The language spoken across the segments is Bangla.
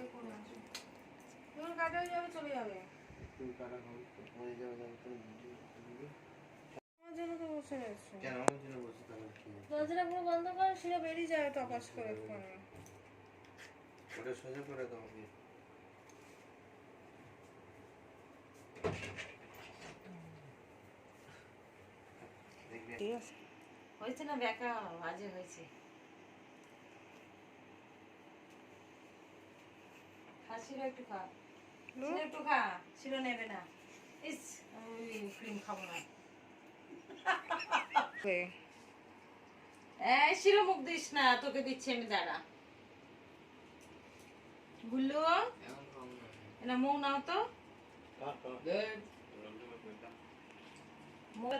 আগে করে আসো কাটা হয়ে যাবে চলে যাবে। তুই কারা হয়ে যাবে যাবে তো ভিডিও আমার জন্য তো বসে রয়েছে। কেন? আমার জন্য বসে তাহলে কি? হয়েছে? দরজাটা পুরো বন্ধ করে সেটা বেরিয়ে যাবে টপাস করে এক্ষুনি ওটা সোজা করে দাও আমি ঠিক আছে হয়েছে না বেকা বাজে হয়েছে। শিরো একটু খা। শিরো একটু খা শিরো নেবে না। ইস আমি ক্রিম খাব না। এই শিরো মুখ দিস না তোকে দিচ্ছি আমি দাঁড়া। গুল্লু না। এটা নাও তো।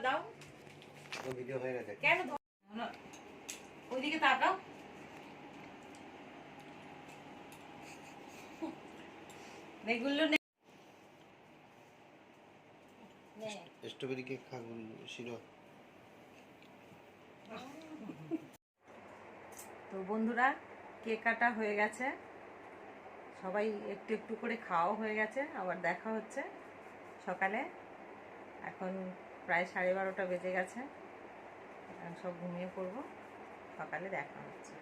দাও কেন ওইদিকে তাকাও। এগুলো নে নে। স্ট্রবেরি কেক শিরো। তো বন্ধুরা কেক কাটা হয়ে গেছে। সবাই একটু একটু করে খাওয়া হয়ে গেছে আবার দেখা হচ্ছে সকালে। এখন প্রায় সাড়ে বারোটা বেজে গেছে। এখন সব ঘুমিয়ে পড়ব সকালে দেখা হচ্ছে।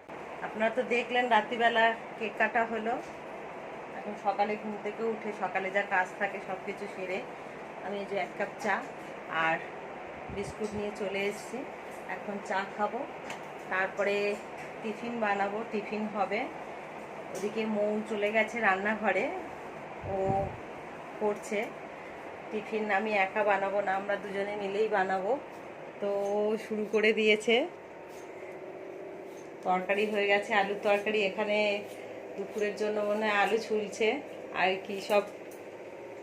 আপনারা তো দেখলেন রাত্রিবেলা কেক কাটা হলো। এখন সকালে ঘুম থেকে উঠে সকালে যা কাজ থাকে সব কিছু সেরে আমি এই যে এক কাপ চা আর বিস্কুট নিয়ে চলে এসেছি। এখন চা খাব। তারপরে টিফিন বানাবো। টিফিন হবে। ওদিকে মৌ চলে গেছে রান্নাঘরে। ও করছে টিফিন। আমি একা বানাবো না, আমরা দুজনে মিলেই বানাবো। তো শুরু করে দিয়েছে। তরকারি হয়ে গেছে, আলুর তরকারি। এখানে দুপুরের জন্য মনে হয় আলু ছুলছে, আর কি সব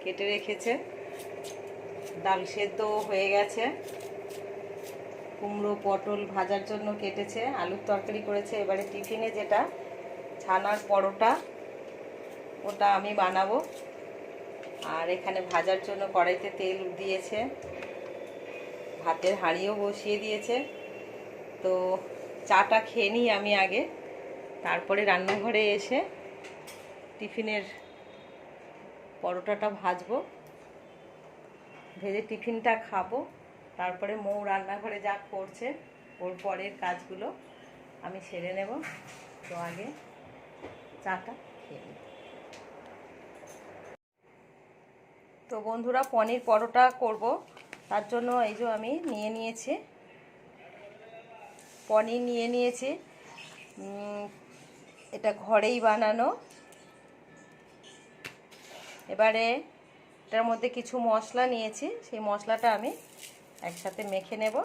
কেটে রেখেছে। ডাল সেদ্ধ হয়ে গেছে। কুমড়ো, পটল ভাজার জন্য কেটেছে, আলুর তরকারি করেছে। এবারে টিফিনে যেটা, ছানার পরোটা, ওটা আমি বানাবো। আর এখানে ভাজার জন্য কড়াইতে তেল দিয়েছে। ভাতের হাঁড়িও বসিয়ে দিয়েছে। তো চাটা খেয়ে নিই আমি আগে। তারপরে রান্নাঘরে এসে টিফিনের পরোটাটা ভাজবো, ভেজে টিফিনটা খাব, তারপরে মৌ রান্নাঘরে যা করছে ওর পরের কাজগুলো আমি সেরে নেব। তো আগে চাটা খেয়ে তো বন্ধুরা, পনির পরোটা করব। তার জন্য এই যে আমি নিয়ে নিয়েছি। পনির নিয়ে নিয়েছি। এটা ঘরেই বানানো। এবারে এটার মধ্যে কিছু মশলা নিয়েছি, সেই মশলাটা আমি একসাথে মেখে নেব।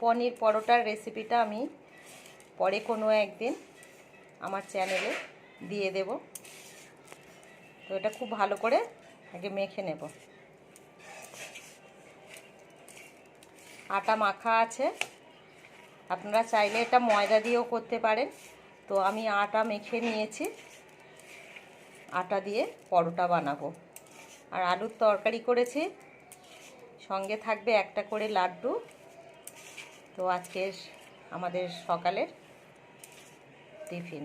পনির পরোটার রেসিপিটা আমি পরে কোনো একদিন আমার চ্যানেলে দিয়ে দেব। তো এটা খুব ভালো করে আগে মেখে নেব। আটা মাখা আছে। আপনারা চাইলে এটা ময়দা দিয়েও করতে পারেন। তো আমি আটা মেখে নিয়েছি। আটা দিয়ে পরোটা বানাবো। আর আলুর তরকারি করেছি। সঙ্গে থাকবে একটা করে লাড্ডু। তো আজকের আমাদের সকালের টিফিন।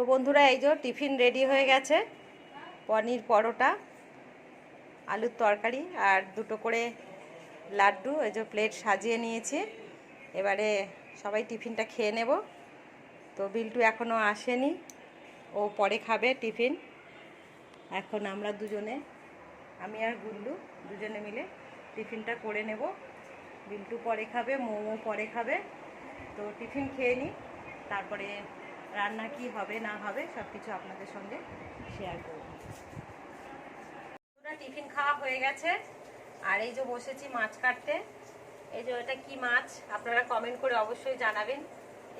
তো বন্ধুরা, এই যে টিফিন রেডি হয়ে গেছে। পনির পরোটা, আলুর তরকারি আর দুটো করে লাড্ডু, এই যে প্লেট সাজিয়ে নিয়েছি। এবারে সবাই টিফিনটা খেয়ে নেব। তো বিল্টু এখনও আসেনি, ও পরে খাবে টিফিন। এখন আমরা দুজনে, আমি আর গুল্লু দুজনে মিলে টিফিনটা করে নেব। বিল্টু পরে খাবে, মোমো পরে খাবে। তো টিফিন খেয়ে নিই তারপরে রান্না কি হবে, না হবে সব কিছু আপনাদের সঙ্গে শেয়ার করব। টিফিন খাওয়া হয়ে গেছে। আর এই যে বসেছি মাছ কাটতে। এই যে এটা কি মাছ? আপনারা কমেন্ট করে অবশ্যই জানাবেন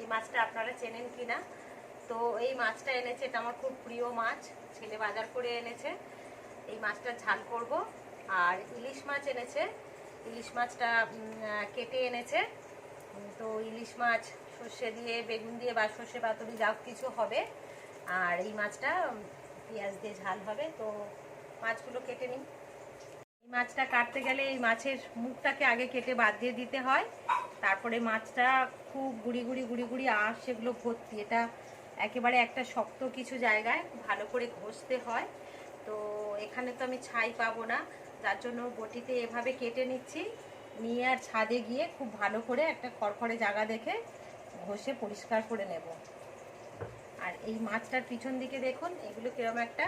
এই মাছটা আপনারা চেনেন কি না তো এই মাছটা এনেছে, এটা আমার খুব প্রিয় মাছ, ছেলে বাজার করে এনেছে। এই মাছটা ঝাল করব। আর ইলিশ মাছ এনেছে। ইলিশ মাছটা কেটে এনেছে। তো ইলিশ মাছ, সর্ষে দিয়ে, বেগুন দিয়ে বা সর্ষে পাতুরি, যা কিছু হবে। আর এই মাছটা, পেঁয়াজ দিয়ে ঝাল হবে। তো মাছগুলো কেটে নিই। এই মাছটা কাটতে গেলে এই মাছের মুখটাকে আগে কেটে বাদ দিয়ে দিতে হয়। তারপরে মাছটা খুব গুড়ি গুড়ি গুড়ি গুড়ি আঁশ সেগুলো ভর্তি। এটা একেবারে একটা শক্ত কিছু জায়গায় ভালো করে ঘষতে হয়। তো এখানে তো আমি ছাই পাবো না। যার জন্য বটিতে এভাবে কেটে নিচ্ছি। নিয়ে আর ছাদে গিয়ে খুব ভালো করে একটা খড়খড়ে জায়গা দেখে ঘষে পরিষ্কার করে নেব। আর এই মাছটার পিছন দিকে দেখুন, এগুলো কীরকম একটা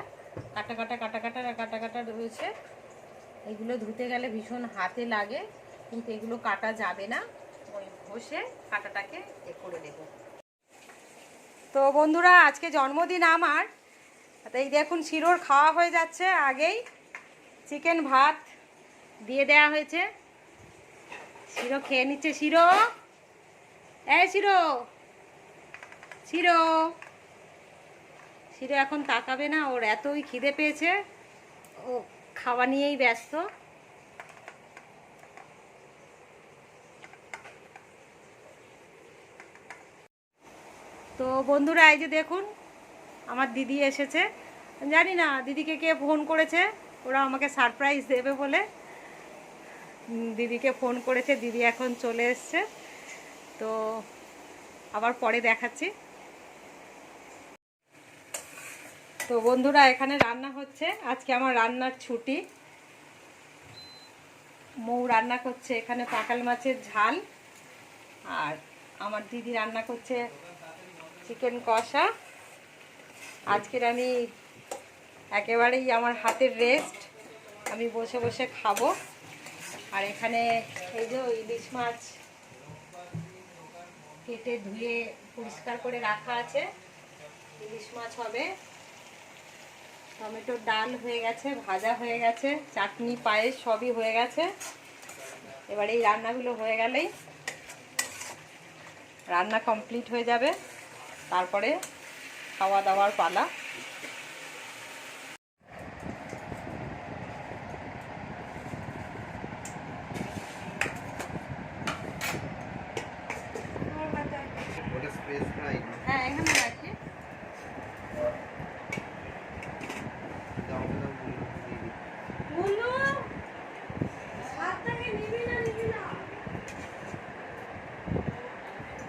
কাটা কাটা কাটা কাটা কাটা কাটা রয়েছে। এগুলো ধুতে গেলে ভীষণ হাতে লাগে, কিন্তু এগুলো কাটা যাবে না। ওই ঘষে কাটাটাকে এ করে দেব তো বন্ধুরা, আজকে জন্মদিন আমার। এই দেখুন, শিরোর খাওয়া হয়ে যাচ্ছে আগেই। চিকেন ভাত দিয়ে দেয়া হয়েছে। শিরো খেয়ে নিচ্ছে, শিরো। এ শিরো। শিরো। শিরো এখন তাকাবে না, ওর এতই খিদে পেয়েছে, ও খাওয়া নিয়েই ব্যস্ত। তো বন্ধুরা, এই যে দেখুন, আমার দিদি এসেছে। জানি না, দিদিকে কে ফোন করেছে, ওরা আমাকে সারপ্রাইজ দেবে বলে। দিদিকে ফোন করেছে, দিদি এখন চলে এসছে। তো আবার পরে দেখাচ্ছি। তো বন্ধুরা, এখানে রান্না হচ্ছে। আজকে আমার রান্নার ছুটি। মৌ রান্না করছে এখানে পাকাল মাছের ঝাল। আর আমার দিদি রান্না করছে চিকেন কষা। আজকের আমি একেবারেই আমার হাতের রেস্ট আমি বসে বসে খাব। আর এখানে এই যে ইলিশ মাছ কেটে ধুয়ে পরিষ্কার করে রাখা আছে। ইলিশ মাছ হবে। টমেটোর ডাল হয়ে গেছে, ভাজা হয়ে গেছে, চাটনি, পায়েস সবই হয়ে গেছে। এবার এই রান্নাগুলো হয়ে গেলেই রান্না কমপ্লিট হয়ে যাবে। তারপরে খাওয়া দাওয়ার পালা ওটা স্পেস নাই হ্যাঁ এখানে রাখি দাও দাও দিয়ে দিই।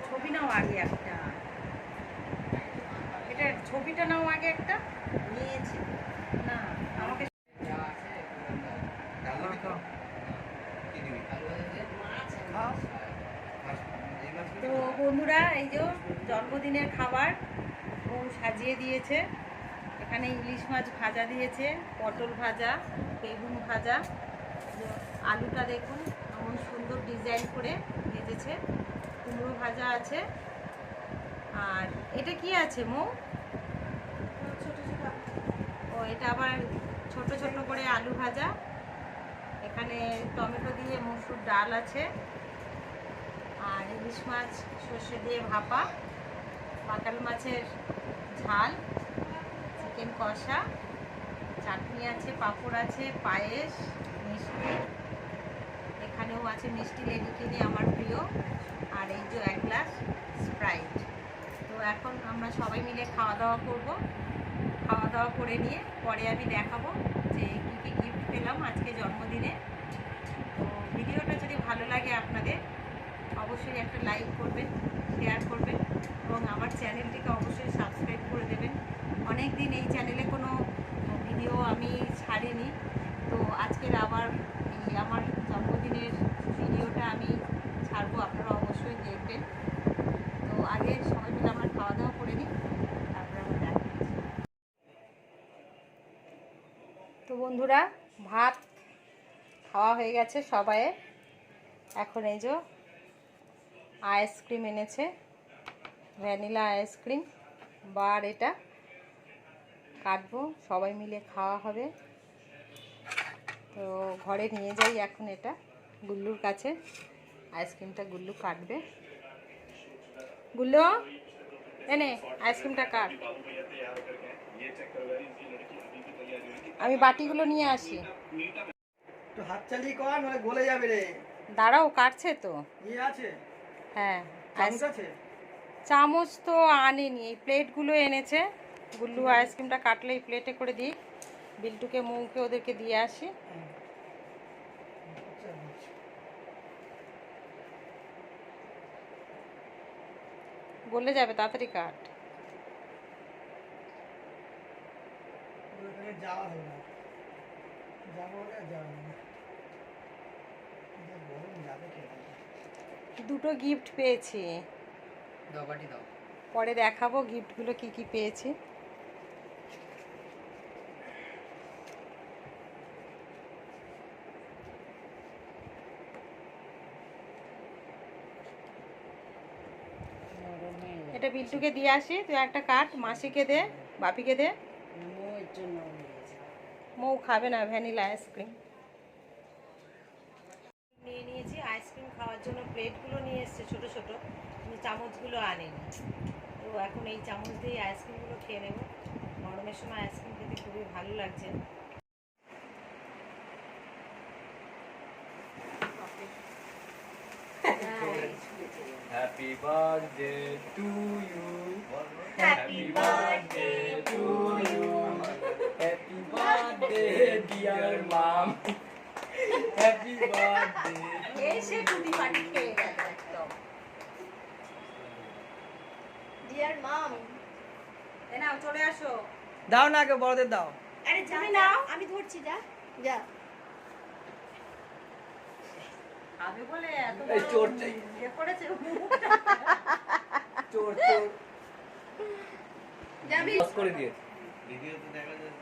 ছবি নাও আগে একটা এটা ছবিটা নাও আগে একটা নিয়েছি না আমাকে ডাল দিবি তো? কি দিবি? মাছ? এই মাছ তো বন্ধুরা এই যে জন্মদিনের খাবার ও সাজিয়ে দিয়েছে। এখানে ইলিশ মাছ ভাজা দিয়েছে পটল ভাজা বেগুন ভাজা। আলুটা দেখুন এমন সুন্দর ডিজাইন করে ভেজেছে। কুমড়ো ভাজা আছে। আর এটা কি আছে মৌ? ও এটা আবার ছোট ছোট করে আলু ভাজা। এখানে টমেটো দিয়ে মসুর ডাল আছে। ইলিশ মাছ, সর্ষে দিয়ে ভাপা পাকাল মাছের ঝাল, চিকেন কষা, চাটনি আছে, পাঁপড় আছে, পায়েস, মিষ্টি। এখানেও আছে মিষ্টি লেডিকেনি আমার প্রিয়। আর এই যে এক গ্লাস স্প্রাইট। তো এখন আমরা সবাই মিলে খাওয়া দাওয়া করব। খাওয়া দাওয়া করে নিয়ে পরে আমি দেখাবো যে কী কী গিফট পেলাম আজকে জন্মদিনে। তো ভিডিওটা যদি ভালো লাগে আপনাদের অবশ্যই একটা লাইক করবেন শেয়ার করবেন এবং আমার চ্যানেলটিকে অবশ্যই সাবস্ক্রাইব করে দেবেন। অনেক দিন এই চ্যানেলে কোনো ভিডিও আমি ছাড়িনি। তো আজকের আবার আমার জন্মদিনের ভিডিওটা আমি ছাড়বো, আপনারা অবশ্যই দেখবেন। তো আগে সবাই মিলে আমরা খাওয়া দাওয়া করে নিই, তারপরে আমরা। তো বন্ধুরা, ভাত খাওয়া হয়ে গেছে সবাই এখন এই যে আইসক্রিম এনেছে। Vanilla ice cream. বার এটা। কাটবো। সবাই মিলে খাওয়া হবে। তো ঘরে নিয়ে যাই এখন এটা। গুল্লুর কাছে। আইসক্রিমটা গুল্লু কাটবে। গুল্লু এনে আইসক্রিমটা কাট। আমি বাটিগুলো নিয়ে আসি। হাত চালিয়ে কর নাহলে গলে যাবে রে। দাঁড়াও কাটছে তো। ইয়ে আছে। হ্যাঁ চামচ তো আনেনি এই প্লেটগুলো এনেছে। গুল্লু আইসক্রিমটা কাটলে এই প্লেটে করে দিই। বিল্টুকে মৌকে ওদেরকে দিয়ে আসি। বলে যাবে তাড়াতাড়ি কাট। যাওয়া হবে না। যাব বলে যাওয়া হবে না। গরম যাবে খেতে দুটো গিফট পেয়েছি। পরে দেখাবো গিফটগুলো কি কি পেয়েছি। এটা বিল্টুকে দিয়ে আসি তুই একটা কাট মাসিকে দে বাপিকে দে। মৌ খাবে না ভ্যানিলা আইসক্রিম নিয়ে নিয়েছি আইসক্রিম খাওয়ার জন্য প্লেটগুলো নিয়ে এসছে ছোট ছোট কিন্তু চামচগুলো আনেনি তো এখন এই চামচ দিয়ে আইসক্রিমগুলো খেয়ে নেব গরমের সময় আইসক্রিম খেতে খুবই ভালো লাগছে Happy birthday to you. Happy birthday to you. Happy birthday, dear mom. Happy birthday. এসে টুটি পাটি খেয়ে গেল একদম। ডিয়ার মাম এ নাও চলে আসো। দাও না আগে বড়দের দাও। আরে তুমি নাও। আমি ধরছি যা। যা। খাবে বলে এত চোর চাই। ইয়ে করেছে চোর চোর। যাবি করে দিয়ে ভিডিওতে দেখা যাচ্ছে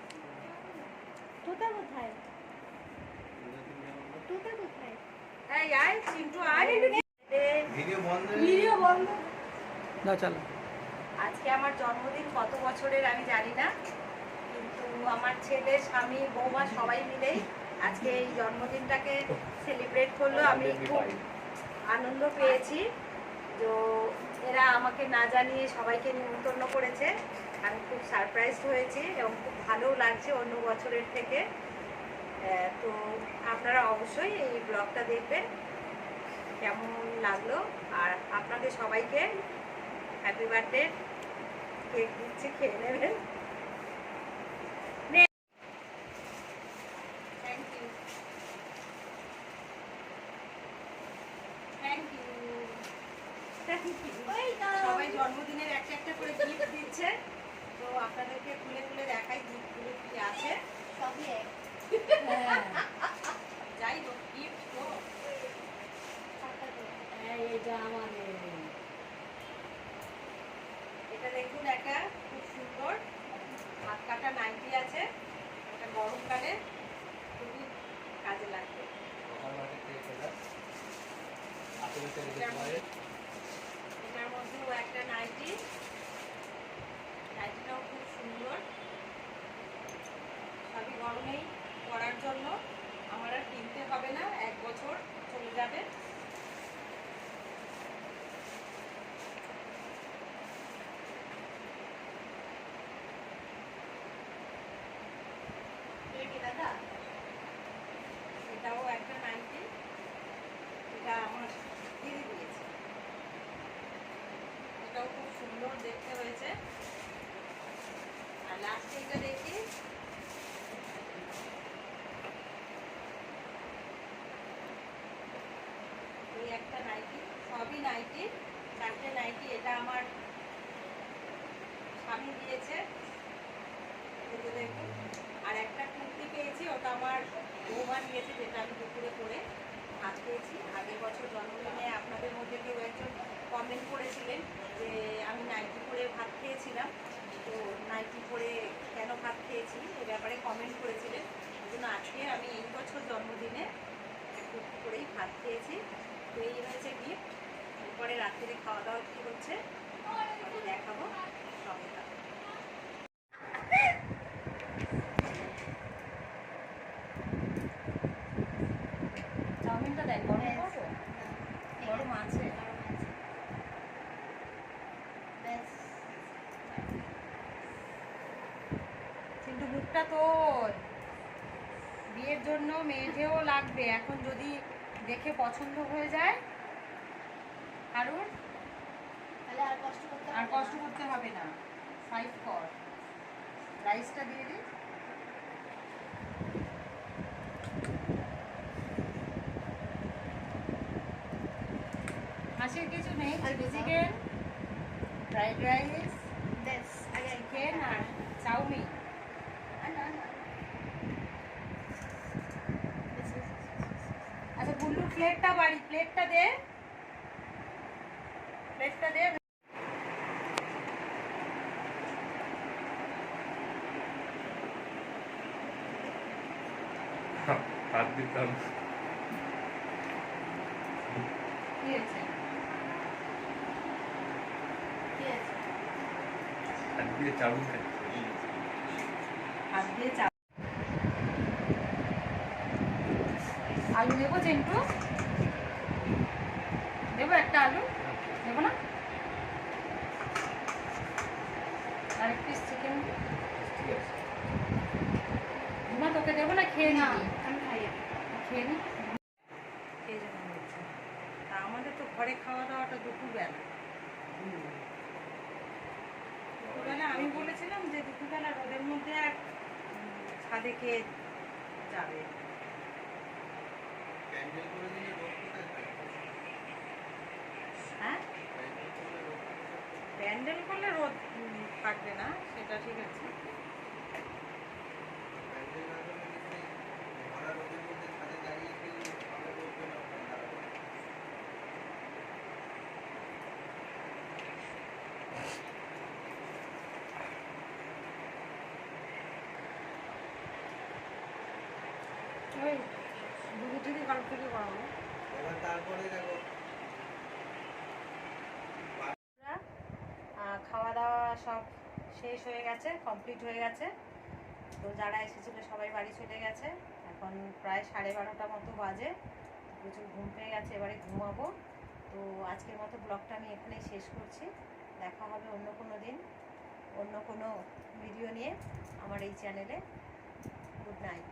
তোতা কোথায়? তোতা কোথায়? এই আয় চিন্টু আয়। ভিডিও বন্ধ ভিডিও বন্ধ। দাও চলো। আজকে আমার জন্মদিন কত বছরের আমি জানি না কিন্তু আমার ছেলে স্বামী বৌমা সবাই মিলেই আজকে এই জন্মদিনটাকে সেলিব্রেট করল। আমি খুব আনন্দ পেয়েছি। তো এরা আমাকে না জানিয়ে সবাইকে নিমন্ত্রণ করেছে। আমি খুব সারপ্রাইজ হয়েছি এবং খুব ভালোও লাগছে অন্য বছরের থেকে। তো আপনারা অবশ্যই এই ব্লগটা দেখবেন। কেমন লাগল? আর আপনাদের সবাইকে হ্যাপি বার্থডে কেক দিচ্ছি খেয়ে নেবেন। সবাই জন্মদিনের একটা একটা করে গিফট দিচ্ছে। তো আপনাদেরকে খুলে খুলে দেখাই গিফটগুলো কি আছে। সবই এক। যাই হোক গিফট তো এটা আমাদের এটা দেখুন একটা খুব সুন্দর। হাত কাটা নাইটি আছে এটা গরমকালে খুবই কাজে লাগবে এটার মধ্যেও একটা নাইটি নাইটিটাও খুব সুন্দর সবই গরমেই পরার জন্য আমার আর কিনতে হবে না এক বছর চলে যাবে এটা কি দাদা এটাও একটা নাইটি এটা আমার দিদি দিয়েছে এটাও খুব সুন্দর দেখতে হয়েছে আর লাস্টে এটা দেখি এই একটা নাইটি সবই নাইটি, চারটে নাইটি, এটা আমার স্বামী দিয়েছে। আর একটা কুর্তি পেয়েছি, ওটা আমার বৌমা দিয়েছে যেটা আমি দুপুরে পরে ভাত পেয়েছি আগের বছর জন্মদিনে আপনাদের মধ্যে কেউ একজন কমেন্ট করেছিলেন যে আমি নাইটি পরে ভাত খেয়েছিলাম, তো নাইটি পরে কেন ভাত খেয়েছি, এ ব্যাপারে কমেন্ট করেছিলেন। ওই জন্য আজকে আমি এই বছর জন্মদিনে কুর্তি করেই ভাত খেয়েছি। তো এই হয়েছে গিফট এরপরে রাত্রিরে খাওয়া দাওয়া কী হচ্ছে? দেখাবো সঙ্গে চাউমিনটা দেখ গরম করব গরম আছে? কিন্তু মুখটা তোর। বিয়ের জন্য মেয়েকেও লাগবে। এখন যদি দেখে পছন্দ হয়ে যায় কারণ তাহলে আর কষ্ট করতে আর কষ্ট। করতে হবে না। সাইড কর। রাইসটা দিয়ে দিই হাসির কিছু নেই? চিকেন ফ্রাইড রাইস চিকেন আর চাউমিন। আচ্ছা গুল্লুর প্লেটটা বাড়ি প্লেটটা দে। প্লেটটা দে হাত দিয়ে খাচ্ছি হাত দিয়ে চা আলু দেবো চেন্টু দেবো একটা আলু দেবো না আর এক পিস চিকেন ঠিক আছে মা তোকে দেবো না খেয়ে না নিবি আমি খাই না। খেয়ে নি খেয়ে যেমন হচ্ছে তা আমাদের তো ঘরে খাওয়া দাওয়াটা দুপুরবেলা দুপুরবেলা আমি বলেছিলাম যে দুপুরবেলা রোদের মধ্যে আর উম, ছাদে খেয়ে যাবে হ্যাঁ? প্যান্ডেল করলে রোদ থাকবে না সেটা ঠিক আছে। যদি কারোর থেকে করাবো। তারপরে দেখো। খাওয়া দাওয়া সব শেষ হয়ে গেছে কমপ্লিট হয়ে গেছে। তো যারা এসেছিল সবাই বাড়ি চলে গেছে। এখন প্রায় সাড়ে বারোটা মতো বাজে। প্রচুর ঘুম পেয়ে গেছে এবারে ঘুমাবো। তো আজকের মতো ব্লগটা আমি এখানেই শেষ করছি। দেখা হবে অন্য কোনো দিন অন্য কোনো ভিডিও নিয়ে আমার এই চ্যানেলে। Good night.